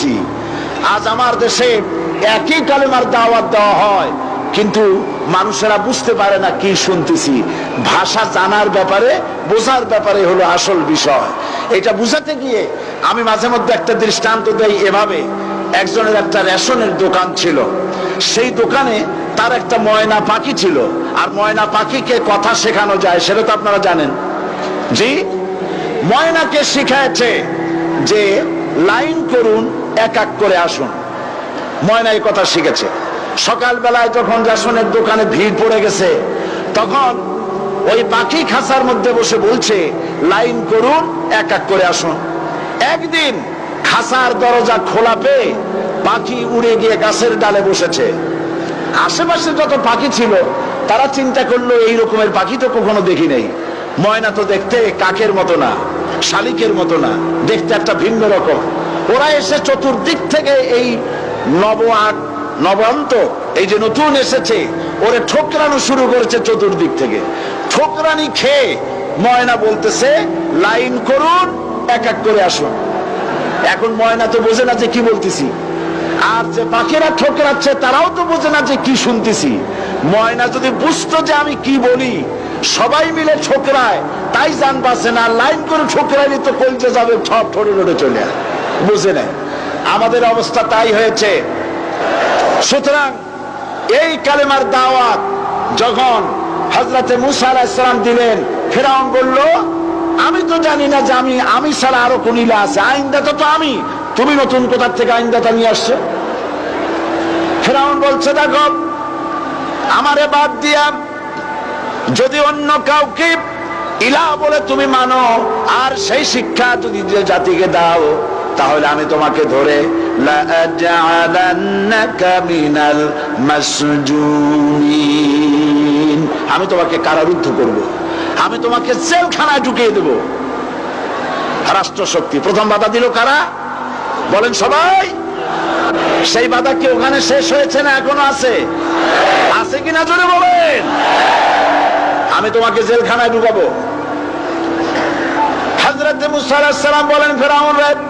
শুনতেছি আজ আমার দেশে একই কালেমার দাওয়াত দেওয়া হয়, কিন্তু মানুষেরা বুঝতে পারে না কি শুনতেছি। ভাষা জানার ব্যাপারে, বোঝার ব্যাপারে হলো আসল বিষয়। এটা বুঝাতে গিয়ে আমি মাঝে মধ্যে একটা দৃষ্টান্ত দেই এভাবে। একজনের একটা রেশনের দোকান ছিল। সেই দোকানে তার একটা ময়না পাখি ছিল। আর ময়না পাখিকে কথা শেখানো যায়, সেটা তো আপনারা জানেন। জি? ময়নাকে শিখাইছে যে, লাইন করুন এক এক করে আসুন। ময়না এই কথা শিখেছে। সকালবেলায় যখন রেশনের দোকানে ভিড় পড়ে গেছে, তখন ওই পাখি খাঁচার মধ্যে বসে বলছে, লাইন করুন, এক এক করে আসুন। একদিন খাসার দরজা খোলা পেয়ে পাখি উড়ে গিয়ে গাছের ডালে বসেছে। আশেপাশে যত পাখি ছিল, তারা চিন্তা করল, এই রকমের পাখি তো কখনো দেখি নেই। ময়না তো দেখতে কাকের মতো না, শালিকের মতো না, দেখতে একটা ভিন্ন রকম। ওরা এসে চতুর্দিক থেকে এই নব নবান্ত, এই যে নতুন এসেছে, ওরে ঠোকরানো শুরু করেছে চতুর্দিক থেকে। ঠোকরানি খেয়ে ময়না বলতেছে, লাইন করুন, এক এক করে আসুন। এখন ময়না তো বোঝে না যে কি বলতেছি। আর যে পাখিরা ঠোকরাচ্ছে, তারাও তো বোঝে না যে কি শুনতেছি। ময়না যদি বুঝতো যে আমি কি বলি, সবাই মিলে ঠোকরায়, তাই জান পাচ্ছে না। লাইন করে ঠোকরাইলে তো কলচে যাবে সব ঠোঁটে চলে আসে। বুঝে নেয়। আমাদের অবস্থা তাই হয়েছে। সুতরাং এই কালেমার দাওয়াত যখন হজরতে মুসা আলাহিসাম দিলেন, ফেরাউন বলল, আমি তো জানি না যে আমি আমি ছাড়া আরও কোন ইলা আছে। আইনদাতা তো আমি। তুমি নতুন কোথার থেকে আইনদাতা নিয়ে আসছো? ফেরাউন বলছে, দেখো, আমারে বাদ দিয়া যদি অন্য কাউকে ইলা বলে তুমি মানো, আর সেই শিক্ষা যদি জাতিকে দাও তাহলে আমি তোমাকে ধরে আমি তোমাকে কারারুদ্ধ করব। আমি তোমাকে জেলখানায় ঢুকিয়ে দেব। রাষ্ট্র শক্তি প্রথম বাধা দিল কারা? বলেন সবাই। সেই বাধা কি ওখানে শেষ হয়েছে না এখনও আছে? আছে কিনা জোরে বলেন। আমি তোমাকে জেলখানায় ঢুকাবো। হাজরত মুসালাম বলেন, ফেরাউন রে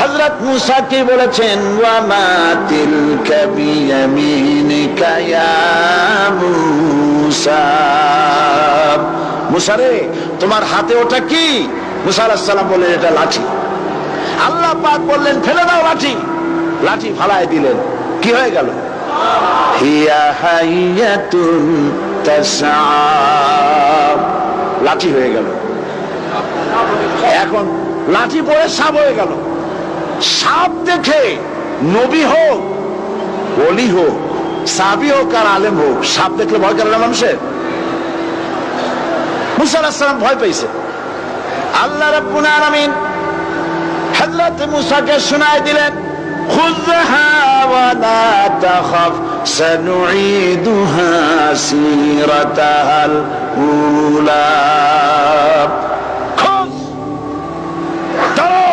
হযরত মুসা কি বলেছেন? ওয়া মা তিলকা বিয়ামিনিকা ইয়া মুসা। মুসা রে, তোমার হাতে ওটা কি? মুসা আলাইহিস সালাম বললেন, এটা লাঠি। আল্লাহ পাক বললেন, ফেলে দাও লাঠি। লাঠি ফালায় দিলেন। কি হয়ে গেল? লাঠি হয়ে গেল। এখন লাঠি পড়ে সাপ হয়ে গেল। সাপ দেখে নবী হোক অলি হোক সাবি হোক আর আলেম হোক, সাপ দেখলে ভয় করে না মানুষের? মুসা আলাহিস ভয় পেয়েছে। আল্লাহ রাব্বুল আলামিন মুসাকে দিলেন খোঁজ ধরো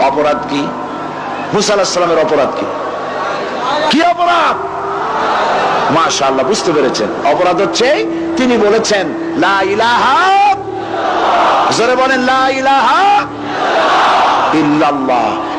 অপরাধ কি? মুসা অপরাধ কি? কি অপরাধ? মাশাআল্লাহ, বুঝতে পেরেছেন। অপরাধ হচ্ছে, তিনি বলেছেন, লা ইলাহা জোরে বলেন, লা ইলাহা ইল্লাল্লাহ।